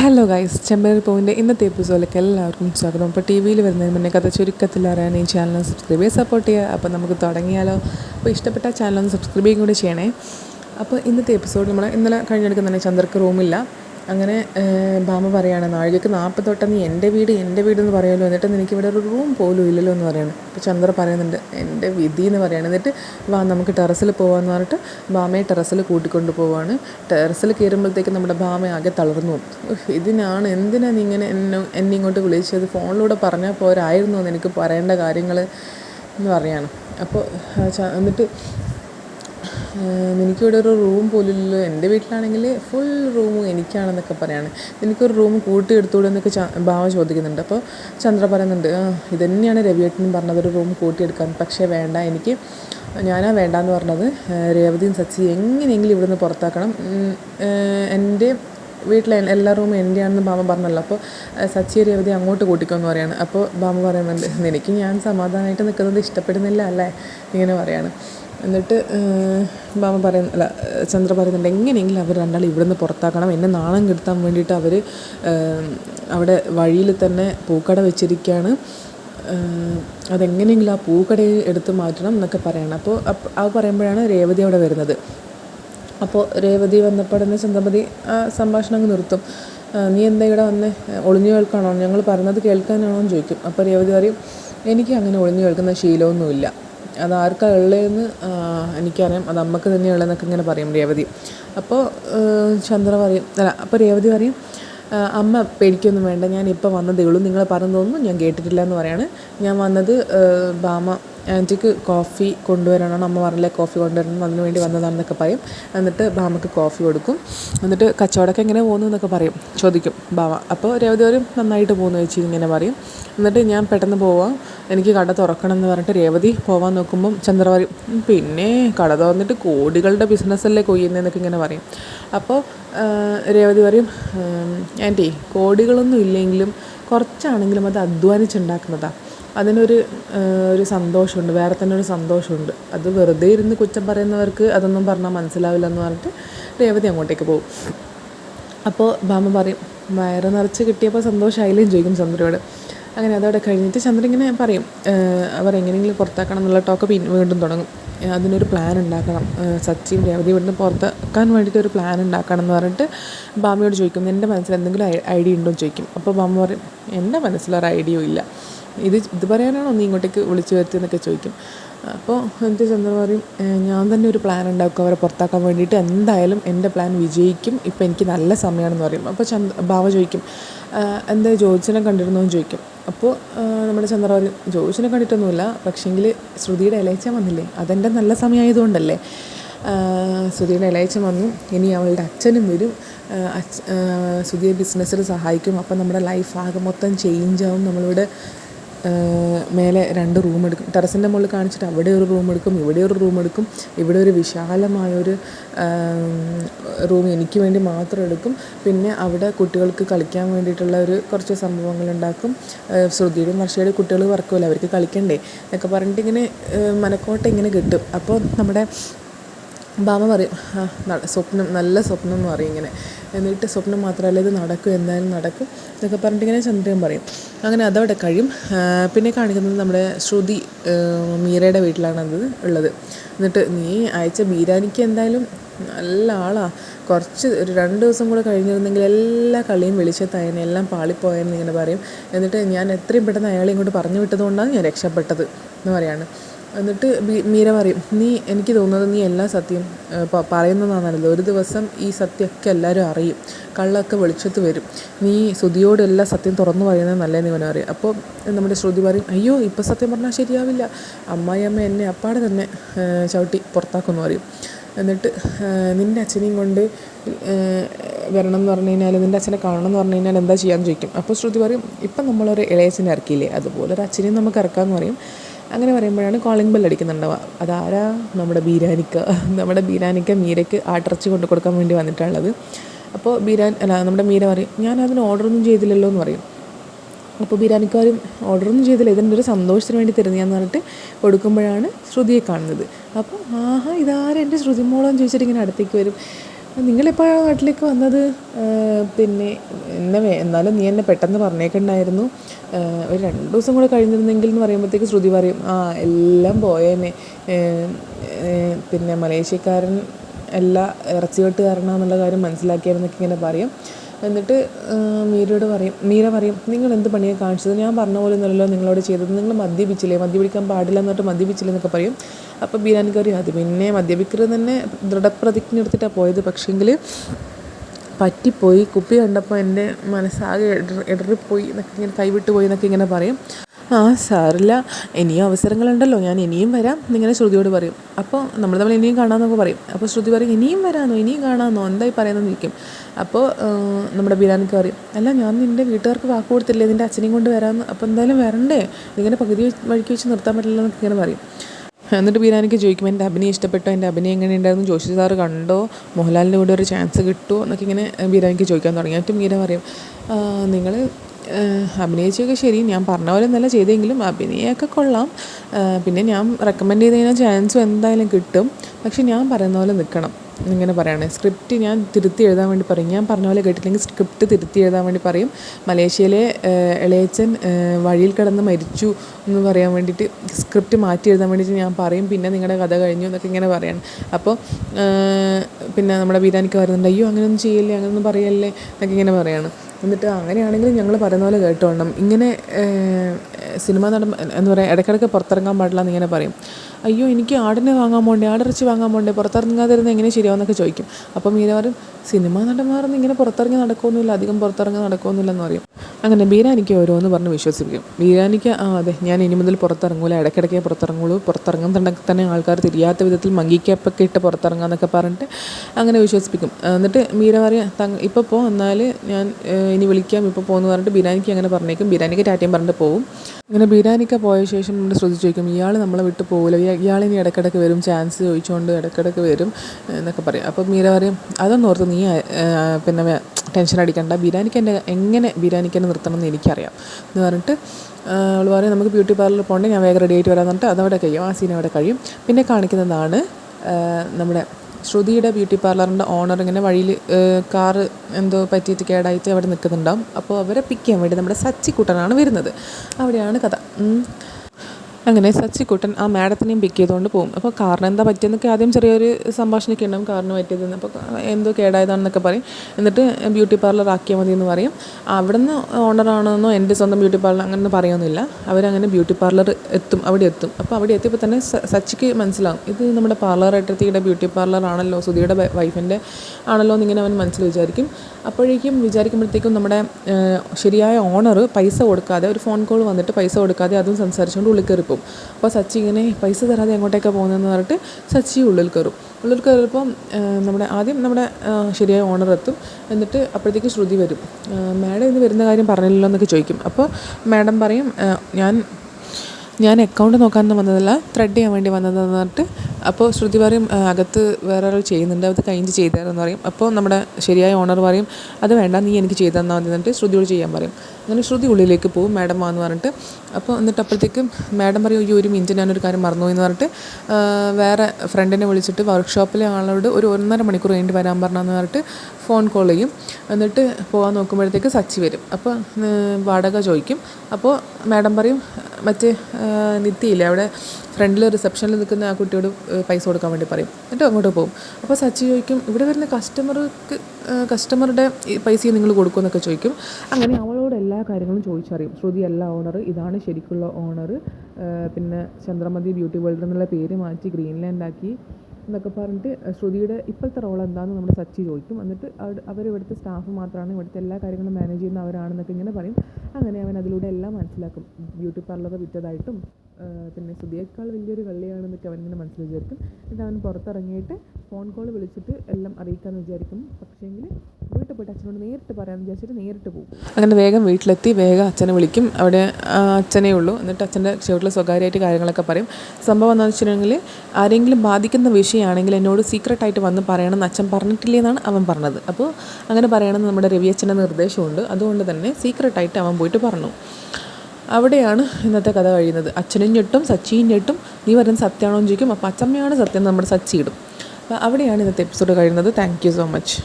Hello guys ചെമ്പരൽ പോയിന്റെ ഇന്നത്തെ എപ്പിസോഡിലേക്ക് എല്ലാവർക്കും സ്വാഗതം. അപ്പോൾ ടി വിയിൽ വരുന്നതിന് മുന്നേ കഥ ചുരുക്കത്തിൽ അറിയാൻ ഈ ചാനൽ സബ്സ്ക്രൈബ് ചെയ്ത് സപ്പോർട്ട് ചെയ്യുക. അപ്പോൾ നമുക്ക് തുടങ്ങിയാലോ. അപ്പോൾ ഇഷ്ടപ്പെട്ട ചാനൽ ഒന്ന് സബ്സ്ക്രൈബ് ചെയ്യുകയും കൂടി ചെയ്യണേ. അപ്പോൾ ഇന്നത്തെ എപ്പിസോഡ് നമ്മൾ ഇന്നലെ കഴിഞ്ഞെടുക്കുന്നതന്നെ ചന്ദ്രക്ക് റൂമില്ല അങ്ങനെ ബാമ പറയാണ് നാഴികക്ക് നാൽപ്പത്തൊട്ട എന്റെ വീട് എന്റെ വീടെന്ന് പറയുമല്ലോ. എന്നിട്ട് നിനക്ക് ഇവിടെ ഒരു റൂം പോലും ഇല്ലല്ലോ എന്ന് പറയുന്നത് അപ്പോൾ ചന്ദ്ര പറയുന്നുണ്ട് എന്റെ വിധി എന്ന് പറയണം. എന്നിട്ട് വാ നമുക്ക് ടെറസിൽ പോകാമെന്ന് പറഞ്ഞിട്ട് ബാമയെ ടെറസിൽ കൂട്ടിക്കൊണ്ട് പോവാണ്. ടെറസിൽ കയറുമ്പോഴത്തേക്ക് നമ്മുടെ ബാമ ആകെ തളർന്നു. ഇതിനാണ് എന്തിനാണ് നീ ഇങ്ങനെ എന്നെ എന്നെ ഇങ്ങോട്ട് വിളിച്ചത്? ഫോണിലൂടെ പറഞ്ഞാൽ പോരായിരുന്നു എന്ന് എനിക്ക് പറയേണ്ട കാര്യങ്ങൾ എന്ന് പറയാണ്. അപ്പോൾ എന്നിട്ട് ഏഹ് നിനക്കിവിടെ ഒരു റൂം പോലുമില്ലല്ലോ എന്റെ വീട്ടിലാണെങ്കിൽ ഫുൾ റൂം എനിക്കാണെന്നൊക്കെ പറയാണ്. നിനക്കൊരു റൂം കൂട്ടി എടുത്തുകൂടെ എന്നൊക്കെ ച ഭാവ ചോദിക്കുന്നുണ്ട്. അപ്പോൾ ചന്ദ്ര പറയുന്നുണ്ട് ആ ഇതന്നെയാണ് രവിയേട്ടനും പറഞ്ഞത് ഒരു റൂം കൂട്ടിയെടുക്കാൻ പക്ഷേ വേണ്ട എനിക്ക് ഞാനാ വേണ്ടാന്ന് പറഞ്ഞത് രേവതിയും സച്ചി എങ്ങനെയെങ്കിലും ഇവിടുന്ന് പുറത്താക്കണം. എന്റെ വീട്ടിലെ എല്ലാ റൂമും എന്റെയാണെന്ന് ബാമ പറഞ്ഞല്ലോ. അപ്പോൾ സച്ചി രേവതി അങ്ങോട്ട് കൂട്ടിക്കോന്ന് പറയാണ്. അപ്പോൾ ബാമ പറയുന്നുണ്ട് എനിക്ക് ഞാൻ സമാധാനമായിട്ട് നിൽക്കുന്നത് ഇഷ്ടപ്പെടുന്നില്ല അല്ലേ? ഇങ്ങനെ പറയാണ്. എന്നിട്ട് ബാമ പറയുന്ന അല്ല ചന്ദ്ര പറയുന്നുണ്ട് എങ്ങനെയെങ്കിലും അവർ രണ്ടാളും നിന്ന് പുറത്താക്കണം. എന്നെ നാണം കെടുത്താൻ വേണ്ടിയിട്ട് അവർ അവിടെ വഴിയിൽ തന്നെ പൂക്കട വെച്ചിരിക്കുകയാണ് അതെങ്ങനെയെങ്കിലും ആ പൂക്കടയിൽ എടുത്ത് മാറ്റണം എന്നൊക്കെ പറയണം. അപ്പോൾ അപ്പ- അത് പറയുമ്പോഴാണ് രേവതി അവിടെ വരുന്നത്. അപ്പോൾ രേവതി വന്നപ്പോഴെന്ന് ചന്ദ്രമതി ആ സംഭാഷണം അങ്ങ് നിർത്തും. നീ എന്താ ഇവിടെ വന്ന്? ഒളിഞ്ഞു കേൾക്കാണോ? ഞങ്ങൾ പറഞ്ഞത് കേൾക്കാനാണോ? എന്ന് ചോദിക്കും. അപ്പോൾ രേവതി പറയും എനിക്ക് അങ്ങനെ ഒളിഞ്ഞു കേൾക്കുന്ന ശീലമൊന്നുമില്ല. അത് ആർക്കാണ് ഉള്ളതെന്ന് എനിക്കറിയാം. അത് അമ്മയ്ക്ക് തന്നെയുള്ളതെന്നൊക്കെ ഇങ്ങനെ പറയും രേവതി. അപ്പോൾ ചന്ദ്ര പറയും അല്ല അപ്പോൾ രേവതി പറയും അമ്മ പേടിക്കൊന്നും വേണ്ട ഞാൻ ഇപ്പോൾ വന്നതേ ഉള്ളൂ. നിങ്ങൾ പറഞ്ഞതൊന്നും ഞാൻ കേട്ടിട്ടില്ല എന്ന് പറയാണ്. ഞാൻ വന്നത് ഭാമ ആന്റിക്ക് കോഫി കൊണ്ടുവരണം. അമ്മ പറഞ്ഞില്ലേ കോഫി കൊണ്ടുവരണം. അതിന് വേണ്ടി വന്നതാണെന്നൊക്കെ പറയും. എന്നിട്ട് ബാമക്ക് കോഫി കൊടുക്കും. എന്നിട്ട് കച്ചവടമൊക്കെ എങ്ങനെ പോകുന്നു എന്നൊക്കെ പറയും. ചോദിക്കും. ബാമ അപ്പോൾ രേവതി വരും നന്നായിട്ട് പോകുന്നു ചേച്ചി ഇങ്ങനെ പറയും. എന്നിട്ട് ഞാൻ പെട്ടെന്ന് പോവാം. എനിക്ക് കട തുറക്കണം എന്ന് പറഞ്ഞിട്ട് രേവതി പോവാൻ നോക്കുമ്പം ചന്ദ്ര പറയും പിന്നെ കട തുറന്നിട്ട് കോടികളുടെ ബിസിനസ്സല്ലേ കൊയ്യുന്നതെന്നൊക്കെ ഇങ്ങനെ പറയും. അപ്പോൾ രേവതി പറയും "ഉം, ആന്റി കോടികളൊന്നും ഇല്ലെങ്കിലും കുറച്ചാണെങ്കിലും അത് അധ്വാനിച്ചുണ്ടാക്കുന്നതാണ് അതിനൊരു ഒരു സന്തോഷമുണ്ട്. വേറെ തന്നെ ഒരു സന്തോഷമുണ്ട്. അത് വെറുതെ ഇരുന്ന് കുറ്റം പറയുന്നവർക്ക് അതൊന്നും പറഞ്ഞാൽ മനസ്സിലാവില്ല എന്ന് പറഞ്ഞിട്ട് രേവതി അങ്ങോട്ടേക്ക് പോകും. അപ്പോൾ ബാമ പറയും വയറ് നിറച്ച് കിട്ടിയപ്പോൾ സന്തോഷമായില്ലേ ആയില്ലേ ചോദിക്കും ചന്ദ്രയോട്. അങ്ങനെ അതവിടെ കഴിഞ്ഞിട്ട് ചന്ദ്രൻ ഇങ്ങനെ പറയും അവർ എങ്ങനെയെങ്കിലും പുറത്താക്കണം എന്നുള്ള ടോക്ക് വീണ്ടും തുടങ്ങും. അതിനൊരു പ്ലാൻ ഉണ്ടാക്കണം. സച്ചിയും രേവതി ഇവിടുന്ന് പുറത്താക്കാൻ വേണ്ടിയിട്ട് ഒരു പ്ലാൻ ഉണ്ടാക്കണം എന്ന് പറഞ്ഞിട്ട് ബാമിയോട് ചോദിക്കും എന്റെ മനസ്സിൽ എന്തെങ്കിലും ഐഡിയ ഉണ്ടോ? എന്ന് ചോദിക്കും. അപ്പോൾ ബാമ പറയും എന്റെ മനസ്സിലൊരു ഐഡിയയും ഇല്ല. ഇത് ഇത് പറയാനാണോ നീ ഇങ്ങോട്ടേക്ക് വിളിച്ചു വരുത്തിയെന്നൊക്കെ ചോദിക്കും. അപ്പോൾ എന്നിട്ട് ചന്ദ്ര പറയും ഞാൻ തന്നെ ഒരു പ്ലാൻ ഉണ്ടാക്കും അവരെ പുറത്താക്കാൻ വേണ്ടിയിട്ട്. എന്തായാലും എന്റെ പ്ലാൻ വിജയിക്കും. ഇപ്പം എനിക്ക് നല്ല സമയമാണെന്ന് പറയും. അപ്പോൾ ചന്ദ്ര ബാവ ചോദിക്കും "ആഹ് എന്താ ജോജിനെ കണ്ടിരുന്നോ? എന്ന് ചോദിക്കും. അപ്പോൾ നമ്മുടെ ചന്ദ്ര പറയും ജോജിനെ കണ്ടിട്ടൊന്നുമില്ല. പക്ഷേങ്കിൽ ശ്രുതിയുടെ ഇലയച്ചൻ വന്നില്ലേ? അതെന്റെ നല്ല സമയമായതുകൊണ്ടല്ലേ? സുധിയുടെ ഇളയച്ചൻ വന്നു. ഇനി അവളുടെ അച്ഛനും വരും. അച് ആഹ് ബിസിനസ്സിൽ സഹായിക്കും. അപ്പം നമ്മുടെ ലൈഫ് ആകെ മൊത്തം ചേഞ്ച് ആവും. നമ്മളിവിടെ മേലെ രണ്ട് റൂം എടുക്കും. ടെറസിന്റെ മുകളിൽ കാണിച്ചിട്ട് അവിടെ ഒരു റൂം എടുക്കും ഇവിടെ ഒരു റൂം എടുക്കും. ഇവിടെ ഒരു വിശാലമായൊരു റൂം എനിക്ക് വേണ്ടി മാത്രം എടുക്കും. പിന്നെ അവിടെ കുട്ടികൾക്ക് കളിക്കാൻ വേണ്ടിയിട്ടുള്ള ഒരു കുറച്ച് ആഹ് ശ്രുതിയുടെയും വർഷയുടെയും കുട്ടികൾ വർക്കുമല്ലോ അവർക്ക് കളിക്കണ്ടേ എന്നൊക്കെ പറഞ്ഞിട്ട് ഇങ്ങനെ മനക്കോട്ട ഇങ്ങനെ കിട്ടും. അപ്പോൾ നമ്മുടെ ബാമ പറയും ആ സ്വപ്നം നല്ല സ്വപ്നം എന്ന് പറയും ഇങ്ങനെ. എന്നിട്ട് സ്വപ്നം മാത്രമല്ല ഇത് നടക്കും എന്തായാലും നടക്കും എന്നൊക്കെ പറഞ്ഞിട്ട് ഇങ്ങനെ പറയും. അങ്ങനെ അതവിടെ കഴിയും. പിന്നെ കാണിക്കുന്നത് നമ്മുടെ ശ്രുതി മീരയുടെ വീട്ടിലാണ് അത് ഉള്ളത്. എന്നിട്ട് നീ അയച്ച ബീരാനിക്ക് എന്തായാലും നല്ല ആളാണ് കുറച്ച് ഒരു രണ്ട് ദിവസം കൂടെ കഴിഞ്ഞിരുന്നെങ്കിൽ എല്ലാ കളിയും വെളിച്ചത്തായേനെ എല്ലാം പാളിപ്പോയെന്ന് ഇങ്ങനെ പറയും. എന്നിട്ട് ഞാൻ എത്രയും പെട്ടെന്ന് അയാളെ ഇങ്ങോട്ട് പറഞ്ഞു വിട്ടതുകൊണ്ടാണ് ഞാൻ രക്ഷപ്പെട്ടത് എന്ന് പറയാണ്. എന്നിട്ട് മീര പറയും നീ എനിക്ക് തോന്നുന്നത് നീ എല്ലാ സത്യം പറയുന്നതാണ് നല്ലത് ഒരു ദിവസം ഈ സത്യമൊക്കെ എല്ലാവരും അറിയും. കള്ളൊക്കെ വെളിച്ചത്ത് വരും. നീ ശ്രുതിയോട് എല്ലാ സത്യം തുറന്നു പറയുന്നത് നല്ലതെന്ന് ഇവനെ പറയും. അപ്പോൾ നമ്മുടെ ശ്രുതി പറയും അയ്യോ ഇപ്പം സത്യം പറഞ്ഞാൽ ശരിയാവില്ല. അമ്മായിയമ്മ എന്നെ അപ്പാടെ തന്നെ ചവിട്ടി പുറത്താക്കുമെന്ന് പറയും. എന്നിട്ട് നിന്റെ അച്ഛനെയും കൊണ്ട് വരണം എന്ന് പറഞ്ഞു കഴിഞ്ഞാൽ നിന്റെ അച്ഛനെ കാണണം എന്ന് പറഞ്ഞു കഴിഞ്ഞാൽ എന്താ ചെയ്യാമെന്ന് ചോദിക്കും. അപ്പോൾ ശ്രുതി പറയും ഇപ്പം നമ്മളൊരു ഇളയച്ചനെ ഇറക്കിയില്ലേ? അതുപോലെ ഒരു അച്ഛനെയും നമുക്ക് ഇറക്കാമെന്ന് പറയും. അങ്ങനെ പറയുമ്പോഴാണ് കോളിംഗ് ബെൽ അടിക്കുന്നുണ്ടാവുക. അതാരാ? നമ്മുടെ ബീരാനിക്ക. നമ്മുടെ ബീരാനിക്ക മീരയ്ക്ക് ആട്ടിറച്ചി കൊണ്ട് കൊടുക്കാൻ വേണ്ടി വന്നിട്ടുള്ളത്. അപ്പോൾ ബീരാൻ അല്ല നമ്മുടെ മീര പറയും ഞാൻ അതിന് ഓർഡറൊന്നും ചെയ്തില്ലല്ലോ എന്ന് പറയും. അപ്പോൾ ബിരിയാണിക്കാരും ഓർഡറൊന്നും ചെയ്തില്ല. ഇതിന്റെ ഒരു സന്തോഷത്തിന് വേണ്ടി തരുന്നതെന്ന് പറഞ്ഞിട്ട് കൊടുക്കുമ്പോഴാണ് ശ്രുതിയെ കാണുന്നത്. അപ്പോൾ ആഹാ ഇതാരും എന്റെ ശ്രുതി മോളെന്ന് ചോദിച്ചിട്ട് ഇങ്ങനെ അടുത്തേക്ക് വരും? നിങ്ങളെപ്പോഴാണ് നാട്ടിലേക്ക് വന്നത് പിന്നെ എന്നെ എന്നാലും നീ എന്നെ പെട്ടെന്ന് പറഞ്ഞേക്കുണ്ടായിരുന്നു. ഒരു രണ്ട് ദിവസം കൂടെ കഴിഞ്ഞിരുന്നെങ്കിൽ എന്ന് പറയുമ്പോഴത്തേക്ക് ശ്രുതി പറയും ആ എല്ലാം പോയേനെ. പിന്നെ മലേഷ്യക്കാരൻ അല്ല ഇറച്ചി വെട്ടുകാരനാണെന്നുള്ള കാര്യം മനസ്സിലാക്കിയായിരുന്നൊക്കെ ഇങ്ങനെ പറയും. എന്നിട്ട് മീരയോട് പറയും മീര പറയും നിങ്ങൾ എന്ത് പണിയാണ് കാണിച്ചത്? ഞാൻ പറഞ്ഞ പോലെ ഒന്നുമല്ലോ നിങ്ങളോട് ചെയ്തത്. നിങ്ങൾ മദ്യപിച്ചില്ലേ? മദ്യപിക്കാൻ പാടില്ല എന്നിട്ട് മദ്യപിച്ചില്ലേ എന്നൊക്കെ പറയും. അപ്പോൾ ബീരാനിക്ക് പറയും അത് പിന്നെ മദ്യപിക്കരുത് തന്നെ ദൃഢപ്രതിജ്ഞ എടുത്തിട്ടാണ് പോയത്. പക്ഷേങ്കിൽ പറ്റിപ്പോയി. കുപ്പി കണ്ടപ്പോൾ എന്റെ മനസ്സാകെ ഇടറിപ്പോയി എന്നൊക്കെ ഇങ്ങനെ കൈവിട്ട് പോയി എന്നൊക്കെ ഇങ്ങനെ പറയും. ആ സാറില്ല ഇനിയും അവസരങ്ങളുണ്ടല്ലോ. ഞാൻ ഇനിയും വരാം എന്നിങ്ങനെ ശ്രുതിയോട് പറയും. അപ്പോൾ നമ്മൾ തമ്മിൽ ഇനിയും കാണാമെന്നൊക്കെ പറയും. അപ്പോൾ ശ്രുതി പറയും ഇനിയും വരാമെന്നോ ഇനിയും കാണാമെന്നോ എന്തായി പറയുന്നതെന്ന് ചോദിക്കും അപ്പോൾ നമ്മുടെ ബിരാനിക്ക് പറയും അല്ല ഞാൻ നിന്റെ വീട്ടുകാർക്ക് വാക്ക് കൊടുത്തില്ലേ? നിന്റെ അച്ഛനെയും കൊണ്ട് വരാമെന്ന് അപ്പോൾ എന്തായാലും വരണ്ടേ? ഇങ്ങനെ പകുതി വഴിക്ക് വെച്ച് നിർത്താൻ പറ്റില്ല എന്നൊക്കെ ഇങ്ങനെ പറയും. എന്നിട്ട് ബീരാനിക്ക് ചോദിക്കും എന്റെ അഭിനയം ഇഷ്ടപ്പെട്ടോ? എന്റെ അഭിനയം എങ്ങനെ ഉണ്ടായിരുന്നു? ജോഷി സാറ് കണ്ടോ? മോഹൻലാലിന്റെ കൂടെ ഒരു ചാൻസ് കിട്ടുമോ എന്നൊക്കെ ഇങ്ങനെ ബീരാനിക്ക് ചോദിക്കാൻ തുടങ്ങി. എന്നിട്ട് മീര പറയും നിങ്ങൾ അഭിനയിച്ചൊക്കെ ശരി. ഞാൻ പറഞ്ഞ പോലെ ഒന്നല്ല ചെയ്തെങ്കിലും അഭിനയമൊക്കെ കൊള്ളാം. പിന്നെ ഞാൻ റെക്കമെൻഡ് ചെയ്ത് കഴിഞ്ഞാൽ ചാൻസും എന്തായാലും കിട്ടും. പക്ഷെ ഞാൻ പറയുന്ന പോലെ നിൽക്കണം ഇങ്ങനെ പറയുകയാണ് സ്ക്രിപ്റ്റ് ഞാൻ തിരുത്തി എഴുതാൻ വേണ്ടി പറയും. ഞാൻ പറഞ്ഞ പോലെ കേട്ടില്ലെങ്കിൽ സ്ക്രിപ്റ്റ് തിരുത്തി എഴുതാൻ വേണ്ടി പറയും. മലേഷ്യയിലെ ഇളയച്ചൻ വഴിയിൽ കിടന്ന് മരിച്ചു എന്ന് പറയാൻ വേണ്ടിയിട്ട് സ്ക്രിപ്റ്റ് മാറ്റി എഴുതാൻ വേണ്ടിയിട്ട് ഞാൻ പറയും. പിന്നെ നിങ്ങളുടെ കഥ കഴിഞ്ഞു എന്നൊക്കെ ഇങ്ങനെ പറയണം. അപ്പോൾ പിന്നെ നമ്മുടെ ബീരാനിക്ക് വരുന്നുണ്ട് അയ്യോ അങ്ങനെയൊന്നും ചെയ്യല്ലേ അങ്ങനെയൊന്നും പറയല്ലേ എന്നൊക്കെ ഇങ്ങനെ പറയാണ്. എന്നിട്ട് അങ്ങനെയാണെങ്കിൽ ഞങ്ങൾ പറയുന്ന പോലെ കേട്ടോണം ഇങ്ങനെ സിനിമ നടൻ എന്ന് പറയുക ഇടയ്ക്കിടയ്ക്ക് പുറത്തിറങ്ങാൻ പാടില്ല എന്നിങ്ങനെ പറയും. അയ്യോ എനിക്ക് ആടിനെ വാങ്ങാൻ പോകണ്ടേ ആടിറച്ചി വാങ്ങാൻ പോകണ്ടേ പുറത്തിറങ്ങാതിരുന്ന എങ്ങനെ ശരിയാവുമെന്നൊക്കെ ചോദിക്കും. അപ്പം മീര പറയും സിനിമ നടന്മാർന്ന് ഇങ്ങനെ പുറത്തിറങ്ങി നടക്കുമൊന്നുമില്ല അധികം പുറത്തിറങ്ങി നടക്കുമൊന്നുമില്ലെന്ന് പറയും. അങ്ങനെ ബീരാനിക്ക് ഓരോന്ന് പറഞ്ഞ് വിശ്വസിപ്പിക്കും. ബീരാനിക്ക് ആ അതെ ഞാൻ ഇനി മുതൽ പുറത്തിറങ്ങൂല ഇടയ്ക്കിടയ്ക്ക് പുറത്തിറങ്ങുള്ളൂ. പുറത്തിറങ്ങുന്നുണ്ടെങ്കിൽ തന്നെ ആൾക്കാർ തിരിയാത്ത വിധത്തിൽ മങ്കിക്കപ്പൊക്കെ ഇട്ട് പുറത്തിറങ്ങാന്നൊക്കെ പറഞ്ഞിട്ട് അങ്ങനെ വിശ്വസിപ്പിക്കും. എന്നിട്ട് മീര പറയാം തങ്ങ ഇപ്പോൾ പോ എന്നാൽ ഞാൻ ഇനി വിളിക്കാം ഇപ്പോൾ പോകുമെന്ന് പറഞ്ഞിട്ട് ബിരാനിക്ക് അങ്ങനെ പറഞ്ഞേക്കും. ബിരാനിക്ക് ടാറ്റയും പറഞ്ഞിട്ട് പോകും അങ്ങനെ ബിരാനിക്ക പോയ ശേഷം നമ്മൾ ശ്രദ്ധിച്ച് ചോദിക്കും ഇയാൾ നമ്മളെ വിട്ട് പോകില്ല ഇയാൾ ഇനി ഇടയ്ക്കിടയ്ക്ക് വരും ചാൻസ് ചോദിച്ചുകൊണ്ട് ഇടയ്ക്കിടയ്ക്ക് വരും എന്നൊക്കെ പറയും. അപ്പോൾ മീര പറയും അതൊന്നും ഓർത്ത് നീ പിന്നെ ടെൻഷൻ അടിക്കണ്ട. ബിരിയാണിക്ക് എന്റെ എങ്ങനെ ബിരിയാണിക്ക് എന്നെ നിർത്തണം എന്ന് എനിക്കറിയാം. എന്ന് പറഞ്ഞിട്ട് അവൾ പറയും നമുക്ക് ബ്യൂട്ടി പാർലറിൽ പോകണ്ടേ ഞാൻ വേഗം റെഡി ആയിട്ട് വരാമെന്ന് പറഞ്ഞിട്ട് അതവിടെ കഴിയും. ആ സീൻ അവിടെ കഴിയും. പിന്നെ കാണിക്കുന്നതാണ് നമ്മുടെ ശ്രുതിയുടെ ബ്യൂട്ടി പാർലറിന്റെ ഓണർ ഇങ്ങനെ വഴിയിൽ കാറ് എന്തോ പറ്റിയിട്ട് കേടായിട്ട് അവിടെ നിൽക്കുന്നുണ്ടാവും. അപ്പോൾ അവരെ പിക്ക് ചെയ്യാൻ വേണ്ടി നമ്മുടെ സച്ചിക്കുട്ടനാണ് വരുന്നത്. അവിടെയാണ് കഥ. അങ്ങനെ സച്ചിക്കുട്ടൻ ആ മാഡത്തിനെയും പിക്ക് ചെയ്തുകൊണ്ട് പോകും. അപ്പോൾ കാറിന് എന്താ പറ്റിയെന്നൊക്കെ ആദ്യം ചെറിയൊരു സംഭാഷണമൊക്കെ ഉണ്ടാവും കാറിന് പറ്റിയതെന്ന്. അപ്പോൾ എന്തോ കേടായതാണെന്നൊക്കെ പറയും. എന്നിട്ട് ബ്യൂട്ടി പാർലർ ആക്കിയാൽ മതി എന്ന് പറയും. അവിടുന്ന് ഓണറാണെന്നോ എന്റെ സ്വന്തം ബ്യൂട്ടി പാർലർ അങ്ങനെ പറയുന്നില്ല. അവരങ്ങനെ ബ്യൂട്ടി പാർലർ എത്തും. അവിടെ എത്തും. അപ്പോൾ അവിടെ എത്തിയപ്പോൾ തന്നെ സച്ചിക്ക് മനസ്സിലാവും. ഇത് നമ്മുടെ പാർലർ ഏട്ടത്തിയുടെ ബ്യൂട്ടി പാർലർ ആണല്ലോ സുധിയുടെ വൈഫിന്റെ ആണല്ലോ എന്നിങ്ങനെ അവൻ മനസ്സിൽ വിചാരിക്കും. അപ്പോഴേക്കും വിചാരിക്കുമ്പോഴത്തേക്കും നമ്മുടെ ശരിയായ ഓണർ പൈസ കൊടുക്കാതെ ഒരു ഫോൺ കോൾ വന്നിട്ട് പൈസ കൊടുക്കാതെ അതും സംസാരിച്ചുകൊണ്ട് ഉള്ളിൽ കയറി പോകും അപ്പോൾ സച്ചി ഇങ്ങനെ പൈസ തരാതെ എങ്ങോട്ടേക്കാണ് പോകുന്നതെന്ന് പറഞ്ഞിട്ട് സച്ചി ഉള്ളിൽ കയറും. ഉള്ളിൽ കയറിയപ്പം നമ്മുടെ ആദ്യം നമ്മുടെ ശരിയായ ഓണർ എത്തും. എന്നിട്ട് അപ്പോഴത്തേക്ക് ശ്രുതി വരും. മാഡം ഇന്ന് വരുന്ന കാര്യം പറഞ്ഞില്ലല്ലോ എന്നൊക്കെ ചോദിക്കും. അപ്പോൾ മാഡം പറയും ഞാൻ ഞാൻ അക്കൗണ്ട് നോക്കാൻ വന്നതല്ല ത്രെഡ് ചെയ്യാൻ വേണ്ടി വന്നതെന്ന് പറഞ്ഞിട്ട് അപ്പോൾ ശ്രുതി പറയും അകത്ത് വേറെ ഒരാൾ ചെയ്യുന്നുണ്ട് അത് കഴിഞ്ഞ് ചെയ്തതെന്ന് പറയും. അപ്പോൾ നമ്മുടെ ശരിയായ ഓണർ പറയും അത് വേണ്ട നീ എനിക്ക് ചെയ്തു തന്നാൽ മതി എന്നിട്ട് ശ്രുതിയോട് ചെയ്യാൻ പറയും. അങ്ങനെ ശ്രുതി ഉള്ളിലേക്ക് പോകും മാഡം വാന്ന് പറഞ്ഞിട്ട്. അപ്പോൾ എന്നിട്ട് അപ്പോഴത്തേക്കും മാഡം പറയും ഈ ഒരു മിനിറ്റ് ഞാനൊരു കാര്യം മറന്നുപോയി എന്ന് പറഞ്ഞിട്ട് വേറെ ഫ്രണ്ടിനെ വിളിച്ചിട്ട് വർക്ക്ഷോപ്പിലെ ആളോട് ഒരു ഒന്നര മണിക്കൂർ കഴിഞ്ഞിട്ട് വരാൻ പറഞ്ഞെന്ന് പറഞ്ഞിട്ട് ഫോൺ കോൾ ചെയ്യും. എന്നിട്ട് പോകാൻ നോക്കുമ്പോഴത്തേക്ക് സച്ചി വരും. അപ്പോൾ വാടക ചോദിക്കും. അപ്പോൾ മാഡം പറയും മറ്റേ നിത്യയില്ലേ അവിടെ ഫ്രണ്ടിൽ റിസപ്ഷനിൽ നിൽക്കുന്ന ആ കുട്ടിയോട് പൈസ കൊടുക്കാൻ വേണ്ടി പറയും. എന്നിട്ട് അങ്ങോട്ട് പോകും. അപ്പോൾ സച്ചി ചോദിക്കും ഇവിടെ വരുന്ന കസ്റ്റമർക്ക് കസ്റ്റമറുടെ പൈസ നിങ്ങൾ കൊടുക്കുമെന്നൊക്കെ ചോദിക്കും. അങ്ങനെ അവളോട് എല്ലാ കാര്യങ്ങളും ചോദിച്ചറിയും. ശ്രുതി അല്ല ഓണർ ഇതാണ് ശരിക്കുള്ള ഓണർ പിന്നെ ചന്ദ്രമതി ബ്യൂട്ടി വേൾഡ് എന്നുള്ള പേര് മാറ്റി ഗ്രീൻലാൻഡ് ആക്കി എന്നൊക്കെ പറഞ്ഞിട്ട് ശ്രുതിയുടെ ഇപ്പോഴത്തെ റോൾ എന്താണെന്ന് നമ്മുടെ സച്ചി ചോദിക്കും. എന്നിട്ട് അവർ ഇവിടുത്തെ സ്റ്റാഫ് മാത്രമാണ് ഇവിടുത്തെ എല്ലാ കാര്യങ്ങളും മാനേജ് ചെയ്യുന്ന അവരാണെന്നൊക്കെ ഇങ്ങനെ പറയും. അങ്ങനെ അവൻ അതിലൂടെ എല്ലാം മനസ്സിലാക്കും. ബ്യൂട്ടി പാർലർ വിറ്റതായിട്ടും പിന്നെ സുധിയേക്കാൾ വലിയൊരു കള്ളിയാണെന്നൊക്കെ അവനിങ്ങനെ മനസ്സിൽ വിചാരിക്കും. എന്നിട്ട് അവൻ പുറത്തിറങ്ങിയിട്ട് ഫോൺ കോൾ വിളിച്ചിട്ട് എല്ലാം അറിയിക്കാമെന്ന് വിചാരിക്കും. പക്ഷേങ്കിൽ വീട്ടിൽ പോയിട്ട് അച്ഛനോട് നേരിട്ട് പറയാമെന്ന് വിചാരിച്ചിട്ട് നേരിട്ട് പോകും. അങ്ങനെ വേഗം വീട്ടിലെത്തി വേഗം അച്ഛനെ വിളിക്കും. അവിടെ അച്ഛനേ ഉള്ളൂ. എന്നിട്ട് അച്ഛന്റെ ചുവട്ടിൽ സ്വകാര്യമായിട്ട് കാര്യങ്ങളൊക്കെ പറയും. സംഭവം എന്താണെന്ന് വെച്ചിട്ടുണ്ടെങ്കിൽ ആരെങ്കിലും ബാധിക്കുന്ന വിഷയമാണെങ്കിൽ എന്നോട് സീക്രട്ടായിട്ട് വന്ന് പറയണമെന്ന് അച്ഛൻ പറഞ്ഞിട്ടില്ലെന്നാണ് അവൻ പറഞ്ഞത്. അപ്പോൾ അങ്ങനെ പറയണമെന്ന് നമ്മുടെ രവി അച്ഛന്റെ നിർദ്ദേശമുണ്ട്. അതുകൊണ്ട് തന്നെ സീക്രട്ടായിട്ട് അവൻ പോയിട്ട് പറഞ്ഞു. അവിടെയാണ് ഇന്നത്തെ കഥ കഴിയുന്നത്. അച്ഛനും ഞെട്ടും സച്ചിയും ഞെട്ടും. നീ വരുന്ന സത്യമാണോ എന്ന് ചോദിക്കും അപ്പോൾ അച്ചമ്മയാണ് സത്യം നമ്മുടെ സച്ചി ഇടും. അപ്പോൾ അവിടെയാണ് ഇന്നത്തെ എപ്പിസോഡ് കഴിയുന്നത്. Thank so much